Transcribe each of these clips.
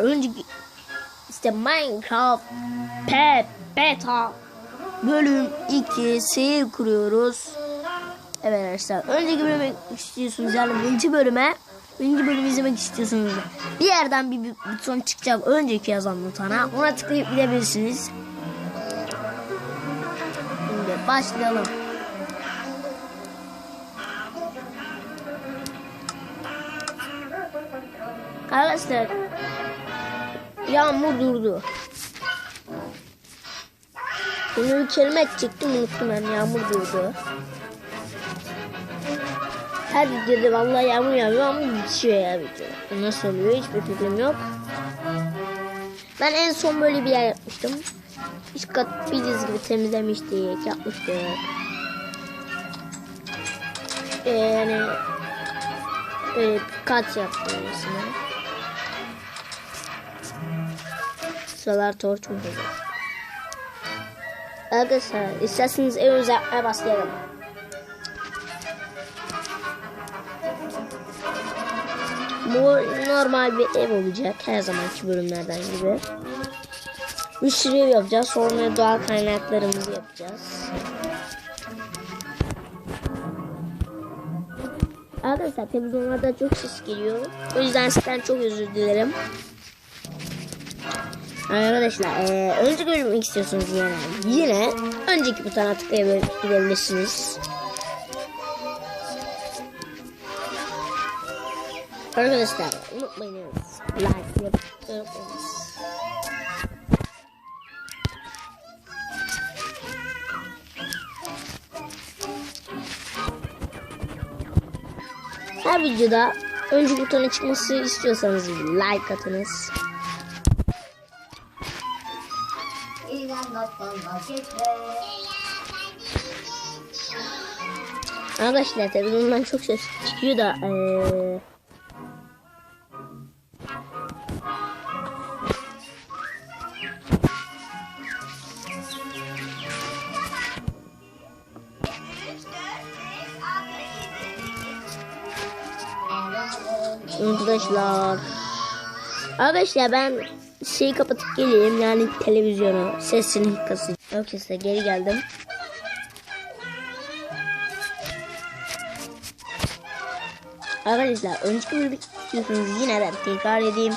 önceki işte Minecraft Pet Beta bölüm 2 seyir kuruyoruz. Evet arkadaşlar önceki bölüme istiyorsunuz yani birinci bölüme birinci bölümü izlemek istiyorsunuz. Bir yerden bir buton çıkacak önceki yazan butona ona tıklayıp gidebilirsiniz. Şimdi başlayalım. Arkadaşlar yağmur durdu. Bunu bir kelime edecektim unuttum ben yağmur durdu. Her videoda vallahi yağmur yağıyor ama bitiyor ya video. Nasıl oluyor hiçbir fikrim yok. Ben en son böyle bir yer yapmıştım. Üst kat bildiğiniz gibi temizlemiştik, yapmıştık. Ee, yani e, kat yaptım mesela. Sıralar torç mu? Arkadaşlar isterseniz evimize yapmaya başlayalım. Bu normal bir ev olacak her zamanki bölümlerden gibi. Bir yapacağız sonra doğal kaynaklarımızı yapacağız. Arkadaşlar televizyonlarda çok ses geliyor. O yüzden sizden çok özür dilerim. Arkadaşlar e, önceki bölümü istiyorsunuz yani yine önceki butona tıklayabilirsiniz. Arkadaşlar unutmayınız like yapıp. Her videoda önceki butona çıkması istiyorsanız like atınız. Arkadaşlar tabii bundan çok ses çıkıyor da ee... Arkadaşlar Arkadaşlar ben şeyi kapatıp geleyim yani televizyonu sesini kısayım. Arkadaşlar geri geldim. Arkadaşlar önceki bölümü istiyorsanız yine de tekrar edeyim.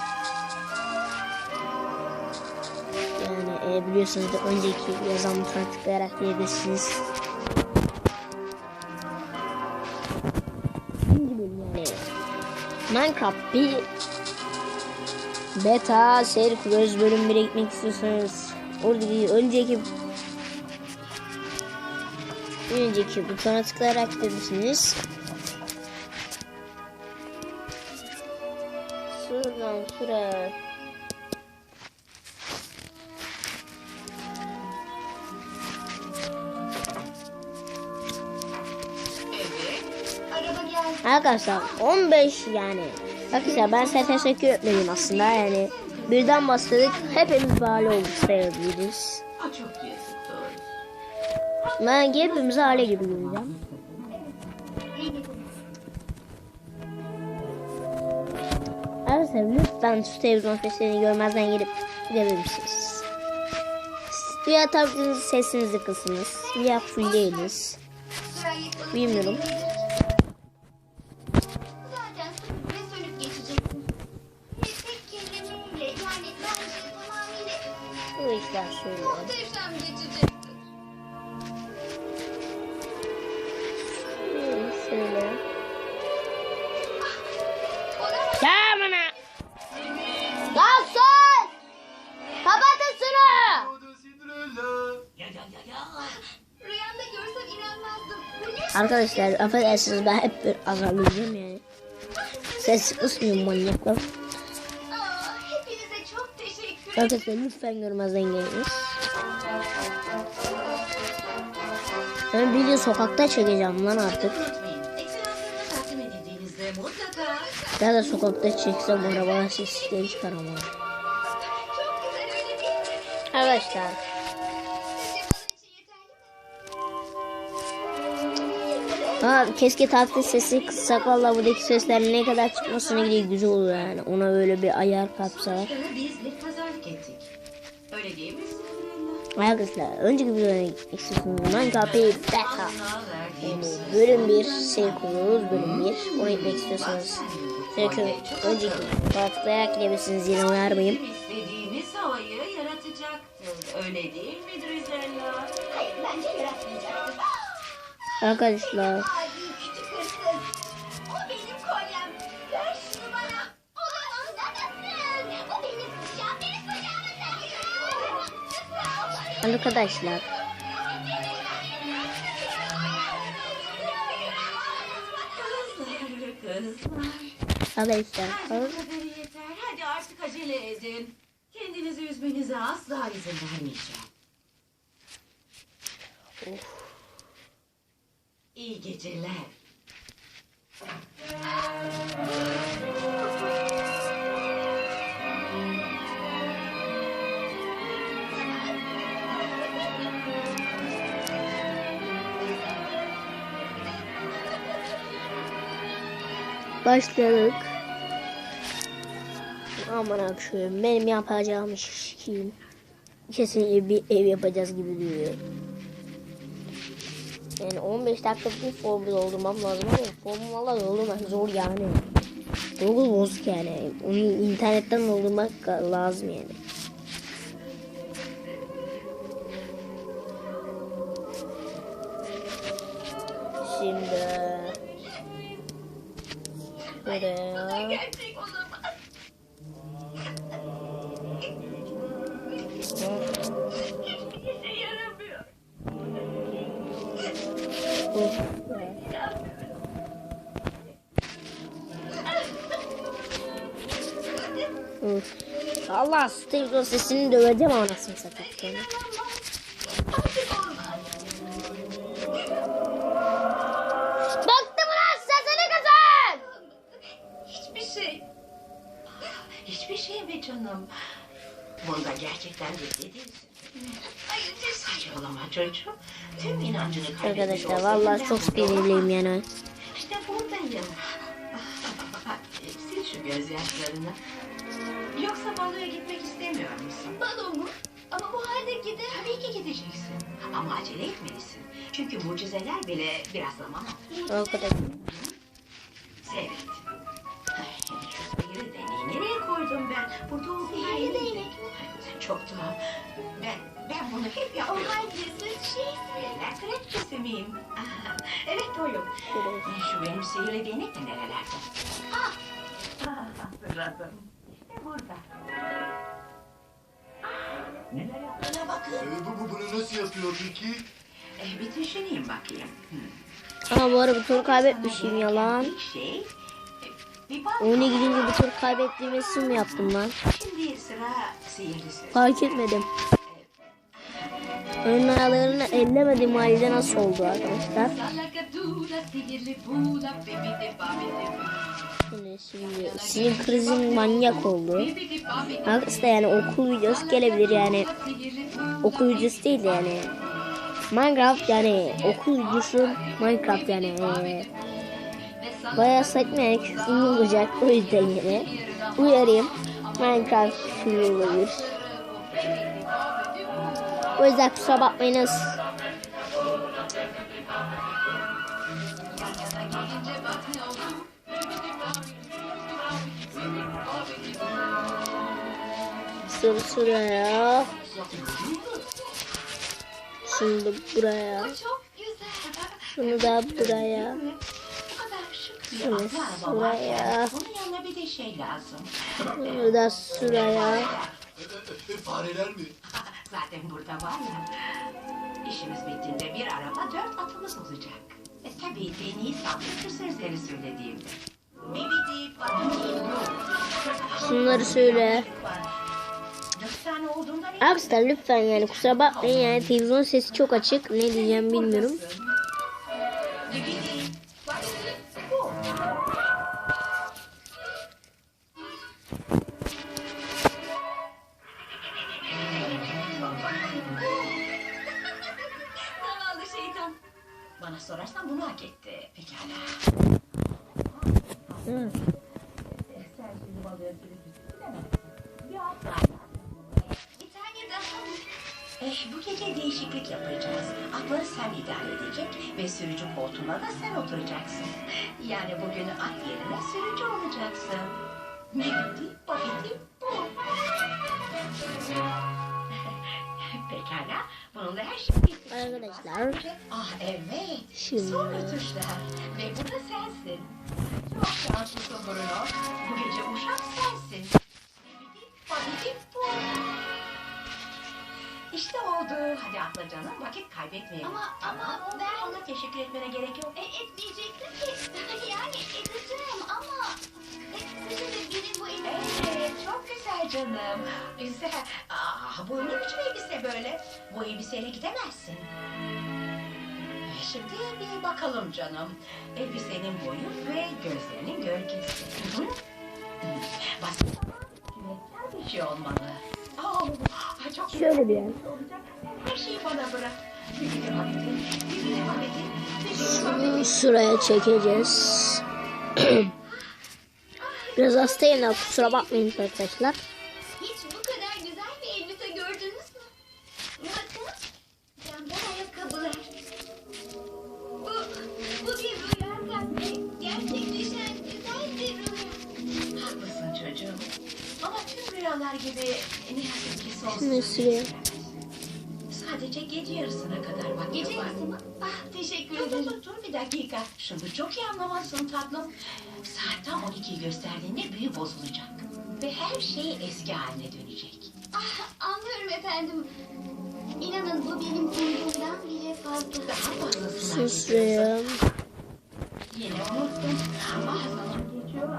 Yani e, biliyorsunuz da önceki yazan butona tıklayarak diyebilirsiniz. İkinci bölüm yani. Minecraft bir beta seri kuruyoruz bölüm 1'e gitmek istiyorsanız oradaki önceki önceki butona tıklayarak gidebilirsiniz. Şuradan şuraya Arkadaşlar 15 yani. Arkadaşlar ben size teşekkür etmeliyim aslında yani. Birden başladık. Hepimiz bağlı olduk sayabiliriz. Ben hepimiz aile gibi göreceğim. Arkadaşlar lütfen şu televizyon seslerini görmezden gelip gidebilirsiniz. Ya tabii sesinizi kısınız. Ya fullleyiniz. Bilmiyorum. Şöyle. muhteşem geçecektir. Şöyle. Ya bana. Ya sus! Kapatın şunu! Rüyamda görsem inanmazdım. Bu ne? Arkadaşlar affedersiniz ben hep bir azarlayacağım yani. Ses kısmıyorum manyaklar. Arkadaşlar lütfen görmezden geliniz. Ben video sokakta çekeceğim lan artık. Ya da sokakta çeksem arabalar sesleri çıkar ama. Arkadaşlar Ha keşke tatil sesi kıssak valla buradaki sesler ne kadar çıkmasına gidiyor güzel olur yani. Ona öyle bir ayar kapsalar. Mi Cinderella? Arkadaşlar önceki videoya istiyorsunuz. Minecraft Beta. Yani bölüm 1 şey kuruyoruz bölüm 1. Oraya gitmek istiyorsanız. Sürekli önceki tıklayarak gidebilirsiniz yine uyarmayayım. Öyle değil mi arkadaşlar arkadaşlar yeter. Hadi artık acele edin. Kendinizi üzmenize asla izin vermeyeceğim. İyi geceler. başladık. Aman akşam benim yapacağım iş kim? Kesin bir ev yapacağız gibi duruyor. Yani 15 dakikalık bir formu doldurmam lazım ama formu valla doldurmak zor yani. Google bozuk yani. Onu internetten doldurmak lazım yani. Şimdi buraya Allah Steve sesini döveceğim anasını satayım. Baktım ulan sesini kızın! Hiçbir şey. Hiçbir şey mi canım? Bunda gerçekten ciddi değilsin. Hayır Saçmalama çocuğum. Tüm inancını kaybetmiş Arkadaşlar vallahi çok sinirliyim yani. İşte buradayım. Sil şu gözyaşlarını. Yoksa baloya gitmek istemiyor musun? Balo mu? Ama bu halde gider. Tabii ki gideceksin. Ama acele etmelisin. Çünkü mucizeler bile biraz zaman alır. Arkadaşlar. Seyret. Ay, Şu sihirli değneği nereye koydum ben? Burada olduğu Sihirli değnek mi? Çok tuhaf. Ben, ben bunu hep O yapıyorum. halde siz şey Ben kraliçesi miyim? evet oyum. Şu benim sihirli değnek de nerelerde? Ah, ah, hatırladım. İşte burada. Neler yaptığına bakın. Ee, bu, bu bunu nasıl yapıyor peki? Eh, bir düşüneyim bakayım. Ama bu ara bir tur kaybetmişim yalan. İlk şey... e, Bir bal Oyuna gidince bir tur kaybettiğim isim mi yaptım lan? Şimdi sıra sihirli söz. Fark etmedim. Ön ayarlarını ellemedim halde nasıl oldu arkadaşlar? Şimdi, şimdi sinir krizim manyak oldu. Arkadaşlar yani okul videosu gelebilir yani. Okul videosu değil yani. Minecraft yani okul videosu Minecraft yani. Ee, bayağı saçma yani küfürlü olacak o yüzden yine. Uyarayım. Minecraft küfürlü olabilir. O yüzden kusura bakmayınız. Buraya. çok güzel. Şunu da buraya. Bu kadar şık bir Şöyle atlı araba şuraya. şey. Şunu da e, fareler mi? Zaten burada var ya. İşimiz bittiğinde bir araba dört atımız olacak. E, tabii dini sandık sözleri söylediğimde. Şunları söyle. Arkadaşlar lütfen yani kusura bakmayın yani televizyon sesi çok açık. Ne diyeceğim bilmiyorum. Bana sorarsan bunu hak etti. Pekala. Hı. Sen şimdi balığı sürücüsün demezsin. Yok. Bir daha? Eh, bu gece değişiklik yapacağız. Atları sen idare edecek ve sürücü koltuğuna da sen oturacaksın. Yani bugün at yerine sürücü olacaksın. Ne bitti, bakiti bu. Pekala, bununla her şey bitti. Arkadaşlar. Ah evet, Şimdi- sonra tuşlar. Ve bu da sensin. Çok şanslısın Bruno. Bu gece uşak sensin. Bakiti, bakiti bu. İşte oldu. Hadi atla canım. Vakit kaybetmeyelim. Ama ama ben Ona teşekkür etmene gerek yok. e, etmeyecektim ki. Yani edeceğim ama e, sizin de benim bu elimi Evet, çok güzel canım. Güzel. Aa, bu ne biçim elbise böyle? Bu elbiseyle gidemezsin. Şimdi bir bakalım canım. Elbisenin boyu ve gözlerinin gölgesi. Hı. Basit ama cüretkar bir şey olmalı. Şöyle bir yer. sıraya çekeceğiz. Biraz hastayım da kusura bakmayın arkadaşlar. Hiç bu kadar güzel bir elbise gördünüz mü? Bakın. Camdan ayakkabılar. Bu, bu bir rüya kalbi. Gerçekleşen güzel bir rüya. Haklısın çocuğum. Ama tüm rüyalar gibi ne Şimdi sıraya. Sadece gece yarısına kadar vakit Gece var. yarısı mı? Ah teşekkür Dur dur ederim. dur, dur bir dakika. Şunu çok iyi anlamazsın tatlım. Saat tam 12'yi gösterdiğinde büyü bozulacak. Ve her şey eski haline dönecek. Ah, anlıyorum efendim. İnanın bu benim umduğumdan bile fazla. Daha fazlasını Susayım. Yine unuttum. Ah zaman geçiyor.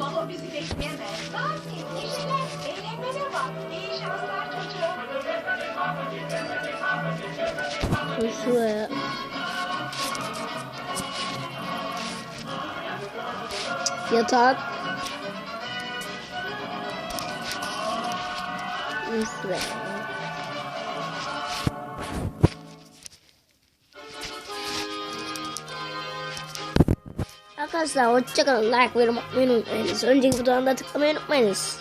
Baba bizi bekleyemez. Hadi Şuraya. Yatak. Şuraya. Arkadaşlar hoşçakalın. Like ve yorum atmayı unutmayınız. Önceki butonuna tıklamayı unutmayınız.